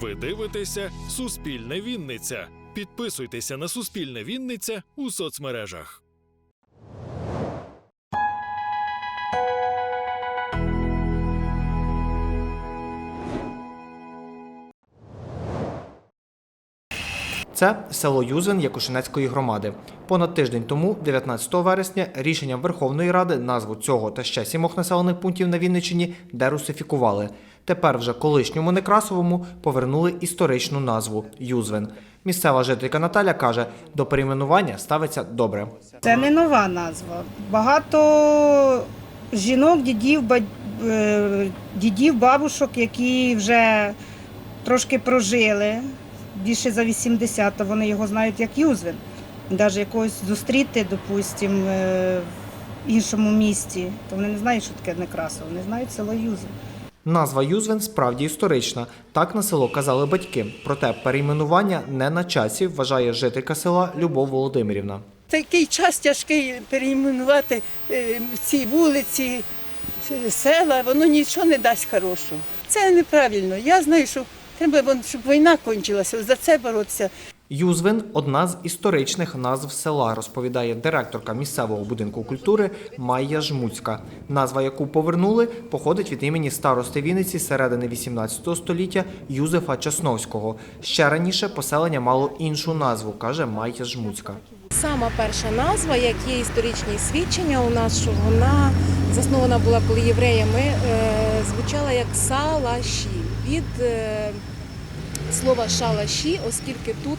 Ви дивитеся Суспільне Вінниця. Підписуйтеся на Суспільне Вінниця у соцмережах. Це село Юзвин Якушинецької громади. Понад тиждень тому, 19 вересня, рішенням Верховної Ради назву цього та ще сімох населених пунктів на Вінниччині дерусифікували. Тепер вже колишньому Некрасовому повернули історичну назву Юзвин. Місцева жителька Наталя каже, до перейменування ставиться добре. Це не нова назва. Багато жінок, дідів, е, дідів, бабушок, які вже трошки прожили, більше за 80, то вони його знають як Юзвин. Навіть якогось зустріти, допустимо, е, в іншому місті, то вони не знають, що таке Некрасово, вони знають село Юзвин. Назва Юзвин справді історична. Так на село казали батьки. Проте перейменування не на часі, вважає жителька села Любов Володимирівна. Такий час тяжкий перейменувати е, ці вулиці, е, села, воно нічого не дасть хорошого. Це неправильно. Я знаю, що треба, щоб війна кончилася, за це боротися. Юзвин одна з історичних назв села, розповідає директорка місцевого будинку культури Майя Жмуцька. Назва, яку повернули, походить від імені старости Вінниці середини 18 століття Юзефа Часновського. Ще раніше поселення мало іншу назву, каже Майя Жмуцька. Сама перша назва, як є історичні свідчення у нас, що вона заснована була коли євреями, е, звучала як салаші від е, слова шалаші, оскільки тут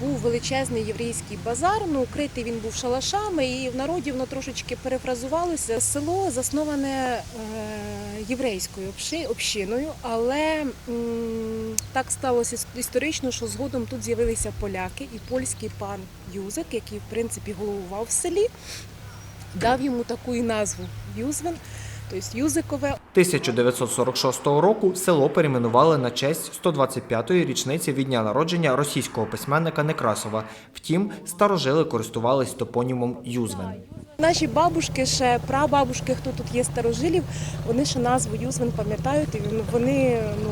був величезний єврейський базар, ну укритий він був шалашами, і в народі воно трошечки перефразувалося. Село засноване е, єврейською общиною, але так сталося історично, що згодом тут з'явилися поляки, і польський пан Юзик, який в принципі головував в селі, дав йому таку і назву Юзвин, тобто Юзикове. 1946 року село перейменували на честь 125-ї річниці від дня народження російського письменника Некрасова. Втім, старожили користувались топонімом Юзвин. Наші бабушки, ще прабабушки, хто тут є старожилів, вони ще назву Юзвин пам'ятають, і вони ну,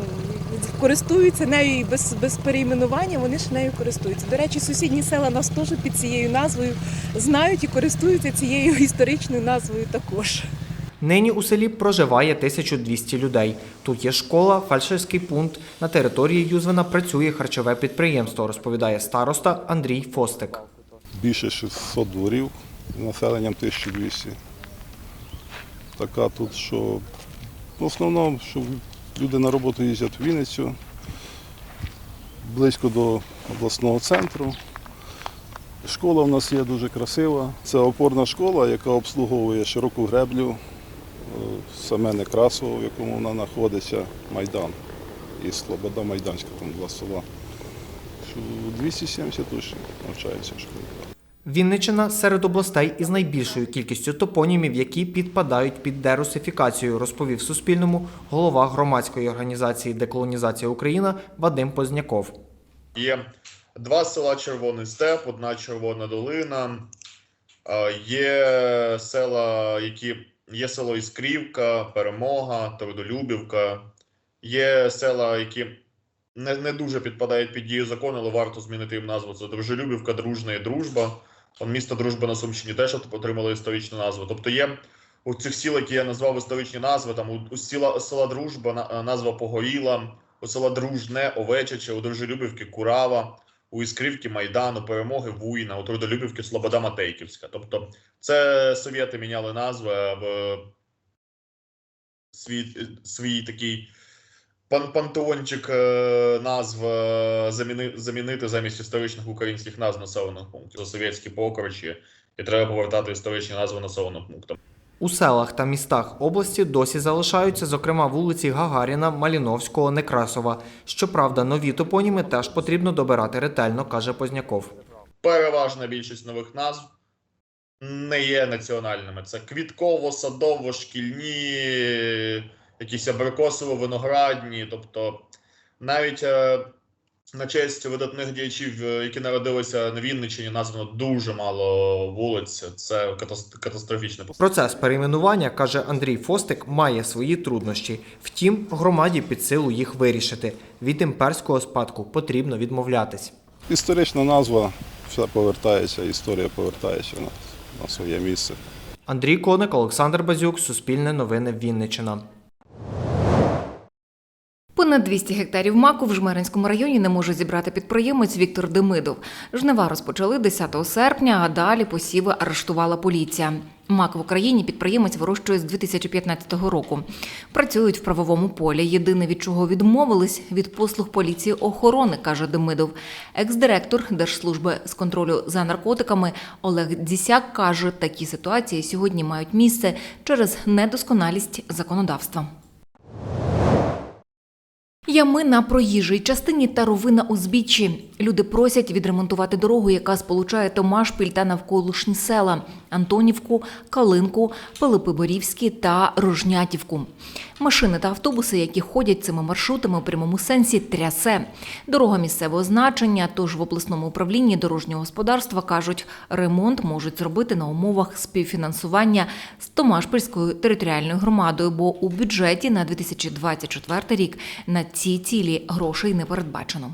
користуються нею і без, без перейменування, вони ще нею користуються. До речі, сусідні села нас теж під цією назвою знають і користуються цією історичною назвою також. Нині у селі проживає 1200 людей. Тут є школа, фельдшерський пункт. На території Юзвина працює харчове підприємство, розповідає староста Андрій Фостик. більше 600 дворів з населенням 1200. Така тут, що в основному, що люди на роботу їздять в Вінницю, близько до обласного центру. Школа в нас є дуже красива. Це опорна школа, яка обслуговує широку греблю, саме Некрасово, в якому вона знаходиться, Майдан. І Слобода Майданська, там два села. 270 учнів навчаються в школі. Вінниччина серед областей із найбільшою кількістю топонімів, які підпадають під дерусифікацію, розповів Суспільному голова громадської організації Деколонізація Україна Вадим Позняков. Є два села Червоний Степ, одна Червона Долина. Є села, які є село Іскрівка, Перемога, Трудолюбівка. Є села, які не, не дуже підпадають під дію закону, але варто змінити їм назву. Це Дружелюбівка, Дружна і Дружба. Там місто Дружба на Сумщині теж отримало історичну назву. Тобто є у цих сіл, які я назвав історичні назви, там у, у села, села Дружба на- назва Погоріла, у села Дружне, Овечиче, у Дружелюбівки Курава, у Іскрівки Майдану, Перемоги Вуйна, у Трудолюбівки Слобода Матейківська. Тобто це совєти міняли назви в свій, свій такий пан, пантеончик е, назв е, заміни, замінити замість історичних українських назв населених пунктів. Це совєтські покричі, і треба повертати історичні назви населених пунктів. У селах та містах області досі залишаються, зокрема, вулиці Гагаріна, Маліновського, Некрасова. Щоправда, нові топоніми теж потрібно добирати ретельно, каже Позняков. переважна більшість нових назв не є національними. Це квітково, садово, шкільні, якісь абрикосово-виноградні. Тобто навіть е, на честь видатних діячів, е, які народилися на Вінниччині, названо дуже мало вулиць. Це катас- катастрофічне Процес перейменування, каже Андрій Фостик, має свої труднощі. Втім, громаді під силу їх вирішити. Від імперського спадку потрібно відмовлятись. Історична назва, все повертається, історія повертається на, на своє місце. Андрій Коник, Олександр Базюк, Суспільне новини Вінниччина. Понад 200 гектарів маку в Жмеринському районі не може зібрати підприємець Віктор Демидов. Жнива розпочали 10 серпня, а далі посіви арештувала поліція. Мак в Україні підприємець вирощує з 2015 року. Працюють в правовому полі. Єдине, від чого відмовились від послуг поліції охорони, каже Демидов. Екс-директор Держслужби з контролю за наркотиками Олег Дзісяк каже, такі ситуації сьогодні мають місце через недосконалість законодавства. Ями на проїжджій частині та ровина узбіччі. Люди просять відремонтувати дорогу, яка сполучає Томашпіль та навколишні села Антонівку, Калинку, Пилипи-Борівські та Рожнятівку. Машини та автобуси, які ходять цими маршрутами у прямому сенсі, трясе. Дорога місцевого значення, тож в обласному управлінні дорожнього господарства кажуть, ремонт можуть зробити на умовах співфінансування з Томашпільською територіальною громадою, бо у бюджеті на 2024 рік на ці цілі грошей не передбачено.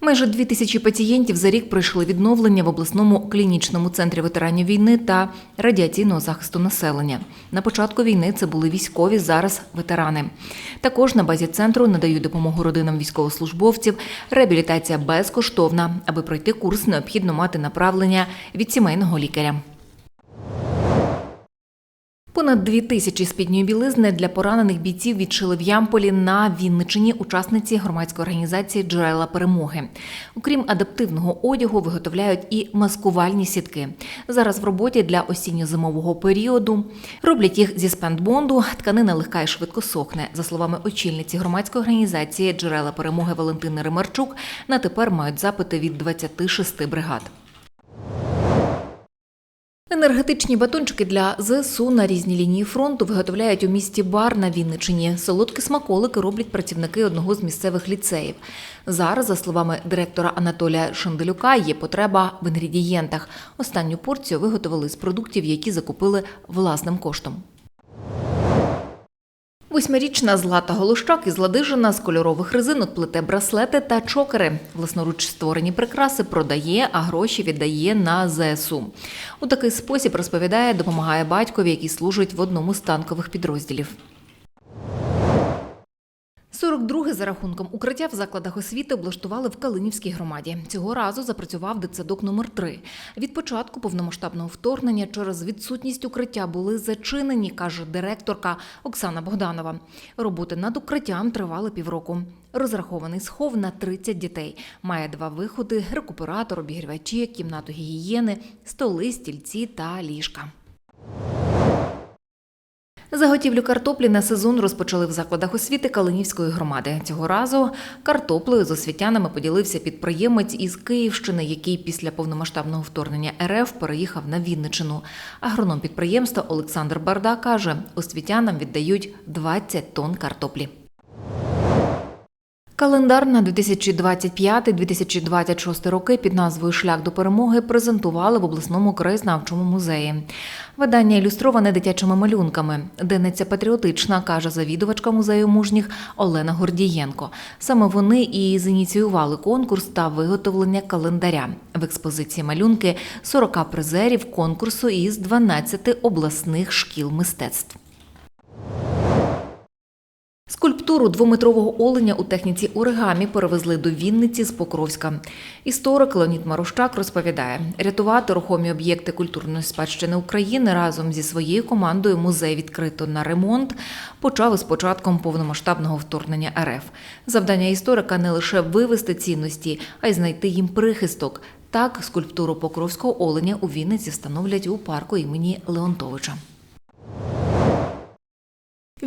Майже дві тисячі пацієнтів за рік пройшли відновлення в обласному клінічному центрі ветеранів війни та радіаційного захисту населення. На початку війни це були військові, зараз ветерани. Також на базі центру надають допомогу родинам військовослужбовців. Реабілітація безкоштовна. Аби пройти курс, необхідно мати направлення від сімейного лікаря. Понад дві тисячі спідньої білизни для поранених бійців відшили в Ямполі на Вінничині учасниці громадської організації Джерела перемоги. Окрім адаптивного одягу, виготовляють і маскувальні сітки. Зараз в роботі для осінньо-зимового періоду роблять їх зі спендбонду. Тканина легка і швидко сохне. За словами очільниці громадської організації Джерела перемоги Валентини Римарчук, на тепер мають запити від 26 бригад. Енергетичні батончики для ЗСУ на різні лінії фронту виготовляють у місті Бар на Вінничині. Солодкі смаколики роблять працівники одного з місцевих ліцеїв. Зараз, за словами директора Анатолія Шенделюка, є потреба в інгредієнтах. Останню порцію виготовили з продуктів, які закупили власним коштом. Восьмирічна Злата Голощак із Ладижина з кольорових резинок плете браслети та чокери. Власноруч створені прикраси продає, а гроші віддає на ЗСУ. У такий спосіб розповідає, допомагає батькові, який служить в одному з танкових підрозділів. 42 за рахунком укриття в закладах освіти облаштували в Калинівській громаді. Цього разу запрацював дитсадок номер 3 Від початку повномасштабного вторгнення через відсутність укриття були зачинені, каже директорка Оксана Богданова. Роботи над укриттям тривали півроку. Розрахований схов на 30 дітей. Має два виходи: рекуператор, обігрівачі, кімнату гігієни, столи, стільці та ліжка. Заготівлю картоплі на сезон розпочали в закладах освіти Калинівської громади. Цього разу картоплею з освітянами поділився підприємець із Київщини, який після повномасштабного вторгнення РФ переїхав на Вінничину. Агроном підприємства Олександр Барда каже, освітянам віддають 20 тонн картоплі. Календар на 2025-2026 роки під назвою Шлях до перемоги презентували в обласному краєзнавчому музеї. Видання ілюстроване дитячими малюнками. Денниця патріотична, каже завідувачка музею мужніх Олена Гордієнко. Саме вони і зініціювали конкурс та виготовлення календаря. В експозиції малюнки 40 призерів конкурсу із 12 обласних шкіл мистецтв. Скульптуру двометрового оленя у техніці оригамі перевезли до Вінниці з Покровська. Історик Леонід Марущак розповідає, рятувати рухомі об'єкти культурної спадщини України разом зі своєю командою музей відкрито на ремонт почав із початком повномасштабного вторгнення РФ. Завдання історика не лише вивести цінності, а й знайти їм прихисток. Так, скульптуру Покровського оленя у Вінниці встановлять у парку імені Леонтовича.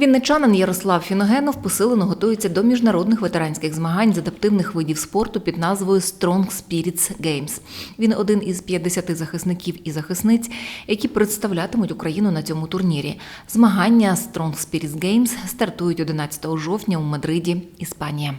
Вінничанин Ярослав Фіногенов посилено готується до міжнародних ветеранських змагань з адаптивних видів спорту під назвою Strong Spirits Games. Він один із 50 захисників і захисниць, які представлятимуть Україну на цьому турнірі. Змагання Strong Spirits Games стартують 11 жовтня у Мадриді, Іспанія.